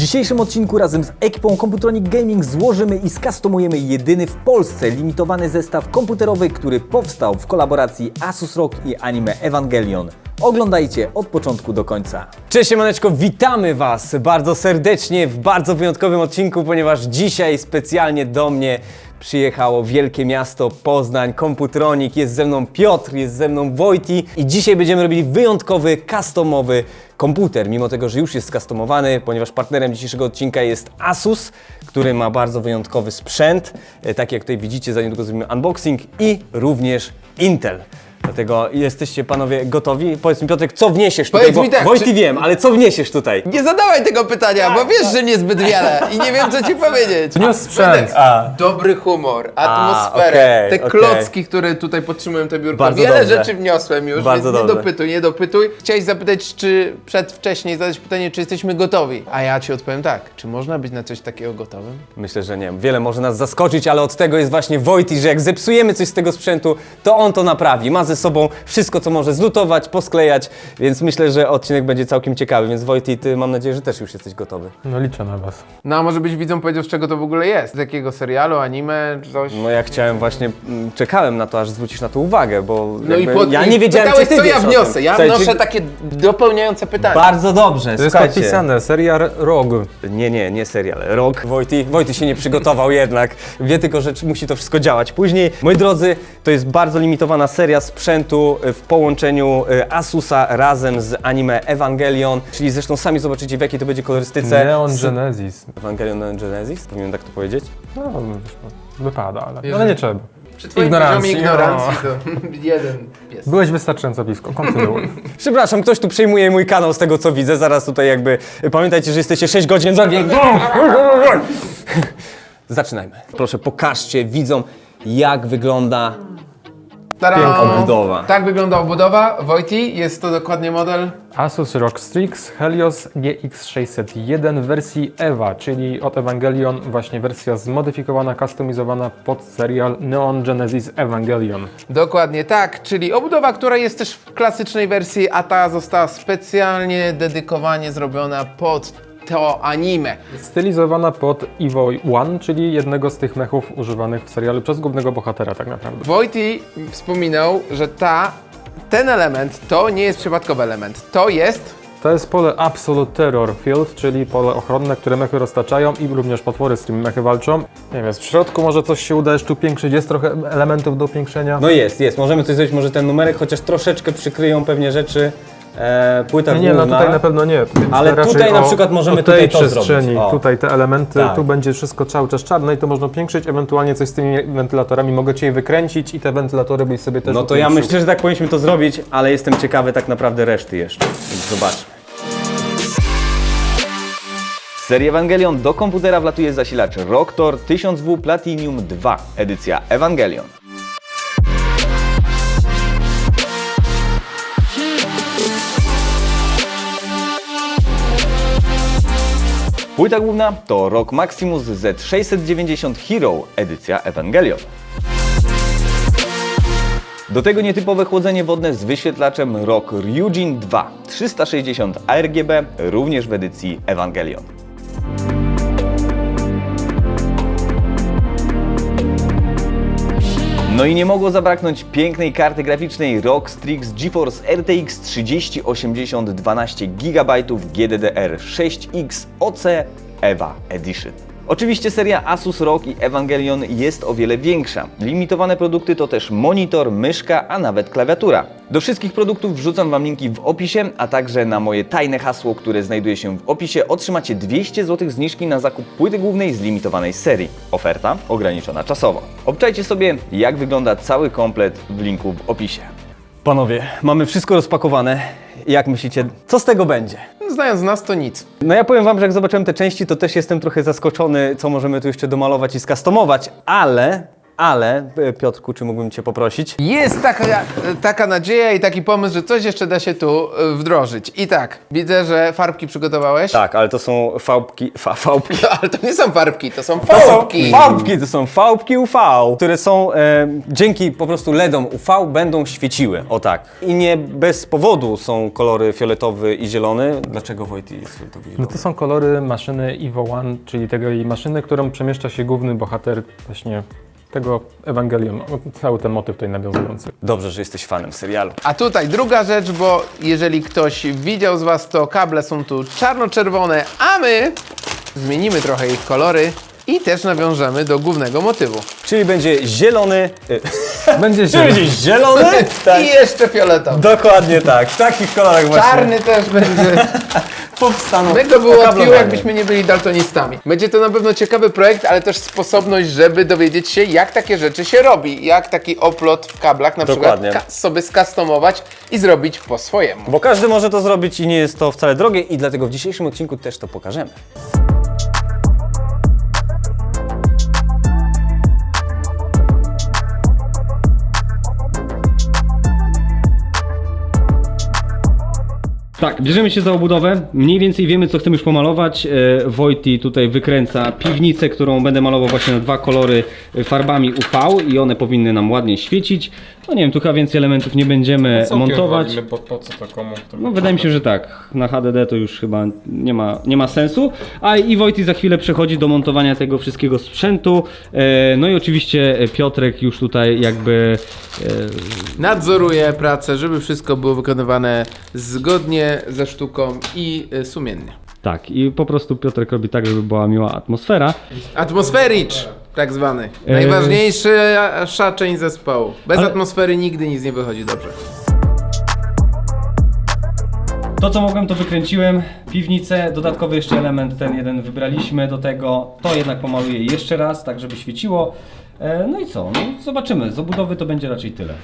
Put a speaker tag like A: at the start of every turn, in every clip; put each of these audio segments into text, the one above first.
A: dzisiejszym odcinku razem z ekipą Computronic Gaming złożymy i skustomujemy jedyny w Polsce limitowany zestaw komputerowy, który powstał w kolaboracji Asus ROG i anime Evangelion. Oglądajcie od początku do końca.
B: Cześć Siemaneczko, witamy Was bardzo serdecznie w bardzo wyjątkowym odcinku, ponieważ dzisiaj specjalnie do mnie przyjechało wielkie miasto Poznań, Komputronik, jest ze mną Piotr, jest ze mną Wojti i dzisiaj będziemy robili wyjątkowy, customowy komputer, mimo tego, że już jest customowany, ponieważ partnerem dzisiejszego odcinka jest Asus, który ma bardzo wyjątkowy sprzęt, e, tak jak tutaj widzicie, za niedługo zrobimy unboxing i również Intel. Dlatego jesteście panowie gotowi? Powiedz mi Piotrek, co wniesiesz tutaj?
C: Powiedz
B: Bo
C: mi tak,
B: Wojty
C: czy-
B: wiem, ale co wniesiesz tutaj?
C: Nie zadawaj tego pytania, bo wiesz, że niezbyt wiele i nie wiem, co ci powiedzieć.
D: Wniósł sprzęt.
B: A.
C: Dobry humor, atmosferę,
B: okej,
C: te
B: okej.
C: klocki, które tutaj podtrzymują to biurko.
B: Bardzo
C: wiele
B: dobrze.
C: rzeczy wniosłem już,
B: Bardzo
C: więc nie
B: dobrze.
C: dopytuj, nie dopytuj. Chciałeś zapytać, czy przedwcześnie zadać pytanie, czy jesteśmy gotowi. A ja ci odpowiem tak, czy można być na coś takiego gotowym?
B: Myślę, że nie wiem, wiele może nas zaskoczyć, ale od tego jest właśnie Wojty, że jak zepsujemy coś z tego sprzętu, to on to naprawi. Ma ze sobą wszystko, co może zlutować, posklejać, więc myślę, że odcinek będzie całkiem ciekawy. Więc Wojty, ty mam nadzieję, że też już jesteś gotowy.
D: No liczę na was.
C: No a może byś widzom powiedział, z czego to w ogóle jest? Z jakiego serialu, anime, czy coś?
B: No ja chciałem właśnie, mm, czekałem na to, aż zwrócisz na to uwagę, bo
C: No
B: jakby
C: pod-
B: ja nie wiedziałem,
C: pytałeś,
B: czy ty
C: co
B: wiesz
C: ja
B: o tym.
C: wniosę. Ja
B: Słuchajcie,
C: wnoszę takie dopełniające pytania.
B: Bardzo dobrze,
D: To jest
B: słuchajcie.
D: napisane, seria ROG.
B: Nie, nie, nie serial. Rok. Wojty, Wojty się nie przygotował jednak. Wie tylko, że musi to wszystko działać później. Moi drodzy, to jest bardzo limitowana seria sprzętu w połączeniu y, Asusa razem z anime Evangelion, czyli zresztą sami zobaczycie w jakiej to będzie kolorystyce.
D: Neon
B: Z-
D: Genesis.
B: Evangelion Neon Genesis? Powinienem tak to powiedzieć?
D: No, wiesz, no, wypada, ale, ale nie trzeba.
C: Przy twoim
D: Ignorancji,
C: poziomie ignorancji to jeden jest.
D: Byłeś wystarczająco blisko, kontynuuj.
B: Przepraszam, ktoś tu przejmuje mój kanał z tego co widzę. Zaraz tutaj jakby. Pamiętajcie, że jesteście 6 godzin za Zaczynajmy. Proszę, pokażcie widzom, jak wygląda
C: Tada!
B: obudowa.
C: Tak wygląda obudowa. Wojti, jest to dokładnie model.
D: Asus ROG Strix Helios GX601 w wersji EVA, czyli od Evangelion, właśnie wersja zmodyfikowana, customizowana pod serial Neon Genesis Evangelion.
C: Dokładnie tak, czyli obudowa, która jest też w klasycznej wersji, a ta została specjalnie dedykowanie zrobiona pod to anime.
D: Stylizowana pod Evo One, czyli jednego z tych mechów używanych w serialu przez głównego bohatera tak naprawdę.
C: Wojti wspominał, że ta, ten element to nie jest przypadkowy element. To jest
D: To jest pole Absolute Terror Field, czyli pole ochronne, które mechy roztaczają i również potwory z tymi mechy walczą. Nie wiem, w środku może coś się uda jeszcze upiększyć, jest trochę elementów do upiększenia.
B: No jest, jest. Możemy coś zrobić, może ten numerek, chociaż troszeczkę przykryją pewnie rzeczy. E, płyta
D: Nie, nie, no
B: główna.
D: tutaj na pewno nie. Tutaj
B: Ale tutaj na
D: o-
B: przykład możemy
D: o tej
B: tutaj to
D: przestrzeni,
B: zrobić. O.
D: tutaj te elementy,
B: Tak.
D: tu będzie wszystko cały czas czarne i to można piększyć, ewentualnie coś z tymi wentylatorami mogę Cię je wykręcić i te wentylatory byś sobie też
B: No to ja
D: upiększył.
B: myślę, że tak powinniśmy to zrobić, ale jestem ciekawy tak naprawdę reszty jeszcze. Więc zobaczmy. Serii Evangelion do komputera wlatuje zasilacz Rocktor 1000W Platinum 2, edycja Evangelion. Płyta główna to ROG Maximus Z690 Hero, edycja Evangelion. Do tego nietypowe chłodzenie wodne z wyświetlaczem ROG Ryujin 2 360 ARGB, również w edycji Evangelion. No i nie mogło zabraknąć pięknej karty graficznej ROG Strix GeForce RTX 3080 12 GB GDDR6X OC EVA Edition. Oczywiście seria Asus ROG i Evangelion jest o wiele większa. Limitowane produkty to też monitor, myszka, a nawet klawiatura. Do wszystkich produktów wrzucam Wam linki w opisie, a także na moje tajne hasło, które znajduje się w opisie otrzymacie 200 zł zniżki na zakup płyty głównej z limitowanej serii. Oferta ograniczona czasowo. Obczajcie sobie jak wygląda cały komplet w linku w opisie. Panowie, mamy wszystko rozpakowane. Jak myślicie, co z tego będzie?
C: Znając nas, to nic.
B: No ja powiem wam, że jak zobaczyłem te części, to też jestem trochę zaskoczony, co możemy tu jeszcze domalować i skustomować, ale, ale e, Piotrku, czy mógłbym Cię poprosić?
C: Jest taka, taka nadzieja i taki pomysł, że coś jeszcze da się tu y, wdrożyć. I tak, widzę, że farbki przygotowałeś.
B: Tak, ale to są fałpki, fa, fałpki.
C: Ale to nie są farbki, to są
B: To są fałpki, to są fałpki UV, które są e, dzięki po prostu LEDom UV będą świeciły, o tak. I nie bez powodu są kolory fioletowy i zielony. Dlaczego Wojty jest fioletowy i
D: No
B: zielony?
D: to są kolory maszyny Evo One, czyli tej maszyny, którą przemieszcza się główny bohater właśnie tego Ewangelion, cały ten motyw tutaj nawiązujący.
B: Dobrze, że jesteś fanem serialu.
C: A tutaj druga rzecz, bo jeżeli ktoś widział z Was, to kable są tu czarno-czerwone, a my zmienimy trochę ich kolory i też nawiążemy do głównego motywu.
B: Czyli będzie zielony. e,
D: Będzie zielony.
B: będzie zielony? Tak.
C: I jeszcze fioletowy.
B: Dokładnie tak. W takich kolorach właśnie
C: Czarny też będzie.
B: powstaną.
C: My to było
B: okablowanie.
C: pił, jakbyśmy nie byli daltonistami. Będzie to na pewno ciekawy projekt, ale też sposobność, żeby dowiedzieć się, jak takie rzeczy się robi. Jak taki oplot w kablach na
B: Dokładnie.
C: przykład sobie skustomować i zrobić po swojemu.
B: Bo każdy może to zrobić i nie jest to wcale drogie i dlatego w dzisiejszym odcinku też to pokażemy.
E: Tak, bierzemy się za obudowę. Mniej więcej wiemy, co chcemy już pomalować. E, Wojty tutaj wykręca piwnicę, którą będę malował właśnie na dwa kolory e, farbami UV i one powinny nam ładnie świecić. No nie wiem, tu chyba więcej elementów nie będziemy montować.
D: Po, po co to komu?
E: No wydaje mi się, że tak. Na HDD to już chyba nie ma, nie ma sensu. A i Wojty za chwilę przechodzi do montowania tego wszystkiego sprzętu. E, No i oczywiście Piotrek już tutaj jakby e,
C: Nadzoruję pracę, żeby wszystko było wykonywane zgodnie ze sztuką i y, sumiennie.
E: tak. I po prostu Piotrek robi tak, żeby była miła atmosfera.
C: Atmosfericz, tak zwany.
E: Eee.
C: Najważniejsza część zespołu. Bez
E: Ale-
C: atmosfery nigdy nic nie wychodzi dobrze.
E: To co mogłem to wykręciłem, piwnicę, dodatkowy jeszcze element ten jeden wybraliśmy do tego, to jednak pomaluję jeszcze raz, tak żeby świeciło. E, No i co, no zobaczymy, z obudowy to będzie raczej tyle.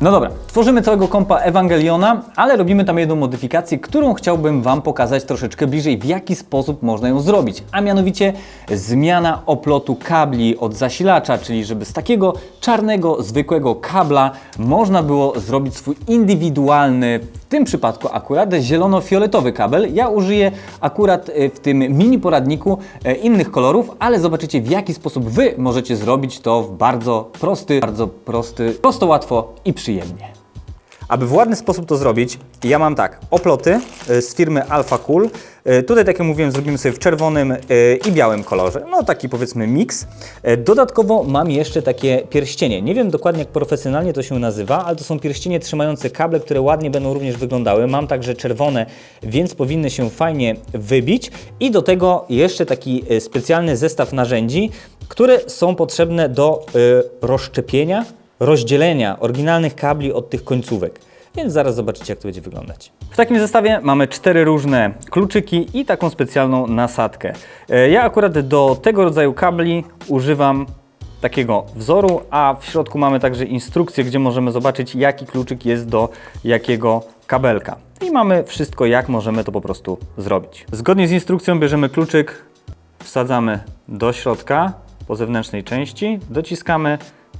B: No dobra, tworzymy całego kompa Ewangeliona, ale robimy tam jedną modyfikację, którą chciałbym Wam pokazać troszeczkę bliżej, w jaki sposób można ją zrobić. A mianowicie zmiana oplotu kabli od zasilacza, czyli żeby z takiego czarnego, zwykłego kabla można było zrobić swój indywidualny, w tym przypadku akurat zielono-fioletowy kabel. Ja użyję akurat e, w tym mini poradniku e, innych kolorów, ale zobaczycie w jaki sposób Wy możecie zrobić to w bardzo prosty, bardzo prosty, prosto, łatwo i przyjemnie. Aby w ładny sposób to zrobić, ja mam tak, oploty y, z firmy Alpha Cool. Y, Tutaj, tak jak mówiłem, zrobimy sobie w czerwonym y, i białym kolorze. No taki powiedzmy miks. Dodatkowo mam jeszcze takie pierścienie. Nie wiem dokładnie jak profesjonalnie to się nazywa, ale to są pierścienie trzymające kable, które ładnie będą również wyglądały. Mam także czerwone, więc powinny się fajnie wybić. I do tego jeszcze taki specjalny zestaw narzędzi, które są potrzebne do rozszczepienia rozdzielenia oryginalnych kabli od tych końcówek. Więc zaraz zobaczycie, jak to będzie wyglądać. W takim zestawie mamy cztery różne kluczyki i taką specjalną nasadkę. E, Ja akurat do tego rodzaju kabli używam takiego wzoru, a w środku mamy także instrukcję, gdzie możemy zobaczyć, jaki kluczyk jest do jakiego kabelka. I mamy wszystko, jak możemy to po prostu zrobić. Zgodnie z instrukcją bierzemy kluczyk, wsadzamy do środka po zewnętrznej części, dociskamy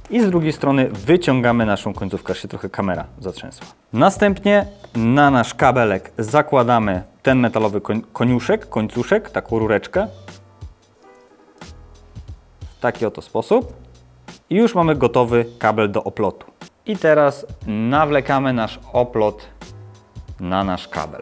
B: i z drugiej strony wyciągamy naszą końcówkę, aż się trochę kamera zatrzęsła. Następnie na nasz kabelek zakładamy ten metalowy koniuszek, końcuszek, taką rureczkę. W taki oto sposób. I już mamy gotowy kabel do oplotu. I teraz nawlekamy nasz oplot na nasz kabel.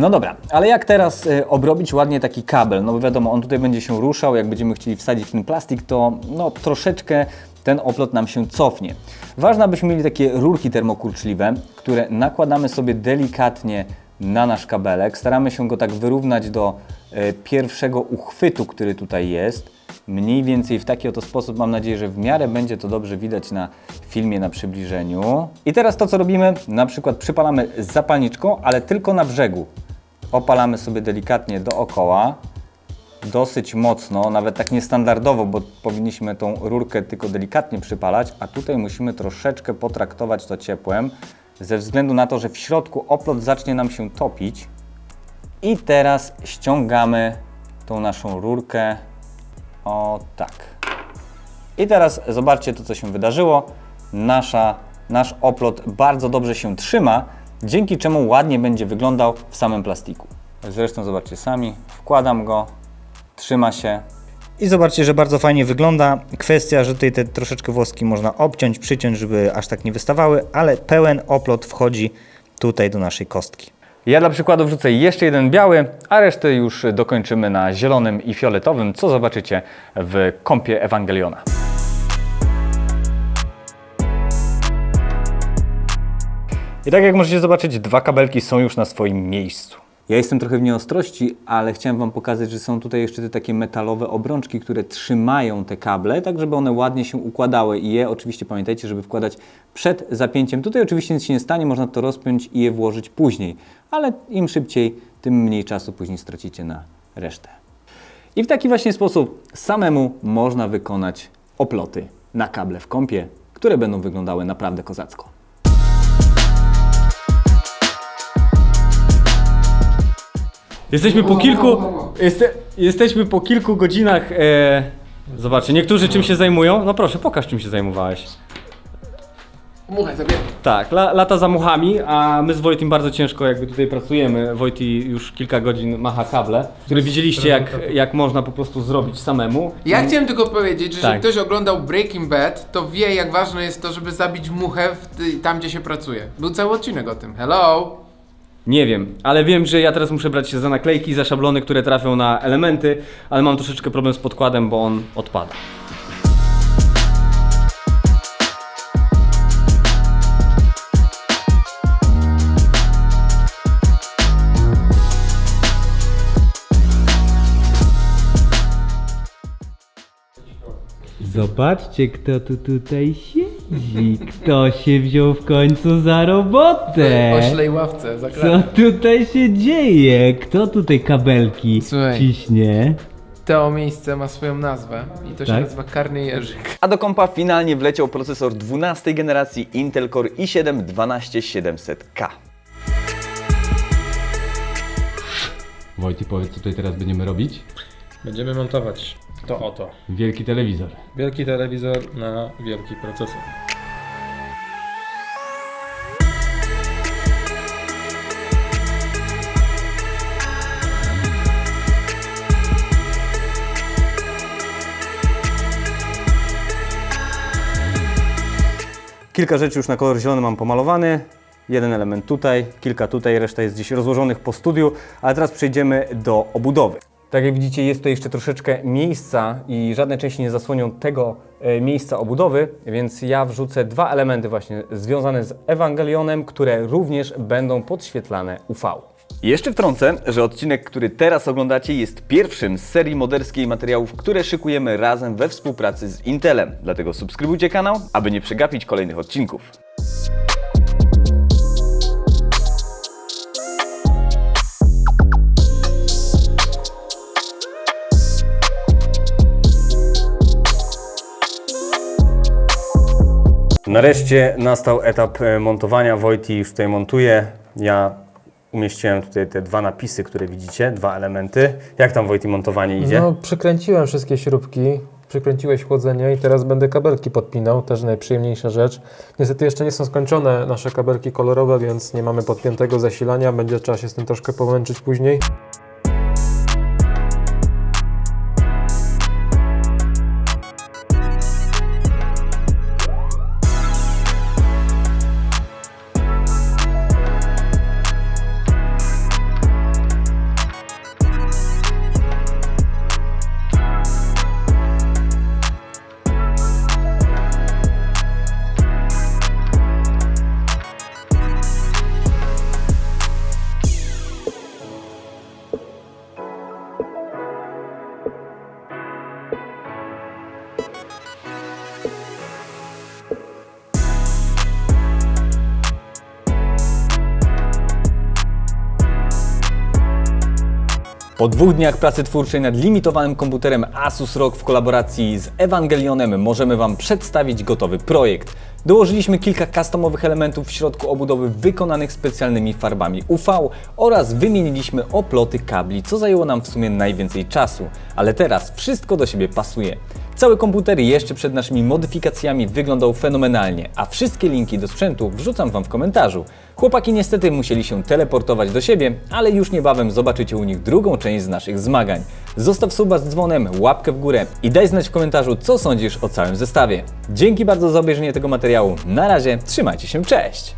B: No dobra, ale jak teraz y, obrobić ładnie taki kabel? No bo wiadomo, on tutaj będzie się ruszał, jak będziemy chcieli wsadzić ten plastik, to no troszeczkę ten oplot nam się cofnie. Ważne, abyśmy mieli takie rurki termokurczliwe, które nakładamy sobie delikatnie na nasz kabelek. Staramy się go tak wyrównać do y, pierwszego uchwytu, który tutaj jest. Mniej więcej w taki oto sposób. Mam nadzieję, że w miarę będzie to dobrze widać na filmie na przybliżeniu. I teraz to, co robimy, na przykład przypalamy zapalniczką, ale tylko na brzegu. Opalamy sobie delikatnie dookoła. dosyć mocno, nawet tak niestandardowo, bo powinniśmy tą rurkę tylko delikatnie przypalać, a tutaj musimy troszeczkę potraktować to ciepłem, ze względu na to, że w środku oplot zacznie nam się topić. I teraz ściągamy tą naszą rurkę. O tak. I teraz zobaczcie to, co się wydarzyło. Nasza, nasz oplot bardzo dobrze się trzyma, dzięki czemu ładnie będzie wyglądał w samym plastiku. Zresztą zobaczcie sami, wkładam go, trzyma się.
F: I zobaczcie, że bardzo fajnie wygląda. Kwestia, że tutaj te troszeczkę włoski można obciąć, przyciąć, żeby aż tak nie wystawały, ale pełen oplot wchodzi tutaj do naszej kostki.
B: Ja dla przykładu wrzucę jeszcze jeden biały, a resztę już dokończymy na zielonym i fioletowym, co zobaczycie w kąpie Ewangeliona. I tak jak możecie zobaczyć, dwa kabelki są już na swoim miejscu. Ja jestem trochę w nieostrości, ale chciałem Wam pokazać, że są tutaj jeszcze te takie metalowe obrączki, które trzymają te kable, tak żeby one ładnie się układały. I je oczywiście pamiętajcie, żeby wkładać przed zapięciem. Tutaj oczywiście nic się nie stanie, można to rozpiąć i je włożyć później, ale im szybciej, tym mniej czasu później stracicie na resztę. I w taki właśnie sposób samemu można wykonać oploty na kable w kąpie, które będą wyglądały naprawdę kozacko.
G: Jesteśmy po kilku. Jeste, jesteśmy po kilku godzinach. E, zobaczcie, niektórzy czym się zajmują. No proszę, pokaż czym się zajmowałeś.
C: Muchaj sobie.
G: Tak, la, lata za muchami, a my z Wojtim bardzo ciężko jakby tutaj pracujemy. Wojti już kilka godzin macha kable, które widzieliście jak, jak można po prostu zrobić samemu.
C: Ja chciałem tylko powiedzieć, że
G: Tak.
C: jeżeli ktoś oglądał Breaking Bad, to wie jak ważne jest to, żeby zabić muchę w ty, tam, gdzie się pracuje. Był cały odcinek o tym. Hello!
G: Nie wiem, ale wiem, że ja teraz muszę brać się za naklejki, za szablony, które trafią na elementy, ale mam troszeczkę problem z podkładem, bo on odpada. Zobaczcie, kto tu tutaj siedzi. Kto się wziął w końcu za robotę.
C: Oślej ławce,
G: Co tutaj się dzieje? Kto tutaj kabelki
C: Słuchaj.
G: ciśnie?
C: To miejsce ma swoją nazwę i to się
G: Tak?
C: nazywa Karny Jerzyk.
B: A do kompa finalnie wleciał procesor 12 generacji Intel Core i7 12700K.
G: Wojty, powiedz co tutaj teraz będziemy robić?
D: Będziemy montować to oto.
G: Wielki telewizor.
D: Wielki telewizor na wielki procesor.
F: Kilka rzeczy już na kolor zielony mam pomalowany. Jeden element tutaj, kilka tutaj, reszta jest gdzieś rozłożonych po studiu, ale teraz przejdziemy do obudowy. Tak jak widzicie, jest tutaj jeszcze troszeczkę miejsca i żadne części nie zasłonią tego e, miejsca obudowy, więc ja wrzucę dwa elementy właśnie związane z Ewangelionem, które również będą podświetlane UV.
B: Jeszcze wtrącę, że odcinek, który teraz oglądacie, jest pierwszym z serii moderskiej materiałów, które szykujemy razem we współpracy z Intelem. Dlatego subskrybujcie kanał, aby nie przegapić kolejnych odcinków.
F: Nareszcie nastał etap e, montowania. Wojti już tutaj montuje. Ja umieściłem tutaj te dwa napisy, które widzicie, dwa elementy. Jak tam Wojti montowanie idzie?
D: No, przykręciłem wszystkie śrubki, przykręciłeś chłodzenie i teraz będę kabelki podpinał, też najprzyjemniejsza rzecz. Niestety jeszcze nie są skończone nasze kabelki kolorowe, więc nie mamy podpiętego zasilania, będzie trzeba się z tym troszkę pomęczyć później.
B: Po dwóch dniach pracy twórczej nad limitowanym komputerem Asus ROG w kolaboracji z Evangelionem możemy Wam przedstawić gotowy projekt. Dołożyliśmy kilka customowych elementów w środku obudowy wykonanych specjalnymi farbami UV oraz wymieniliśmy oploty kabli, co zajęło nam w sumie najwięcej czasu. Ale teraz wszystko do siebie pasuje. Cały komputer jeszcze przed naszymi modyfikacjami wyglądał fenomenalnie, a wszystkie linki do sprzętu wrzucam Wam w komentarzu. Chłopaki niestety musieli się teleportować do siebie, ale już niebawem zobaczycie u nich drugą część z naszych zmagań. Zostaw suba z dzwonem, łapkę w górę i daj znać w komentarzu, co sądzisz o całym zestawie. Dzięki bardzo za obejrzenie tego materiału. Na razie, trzymajcie się, cześć!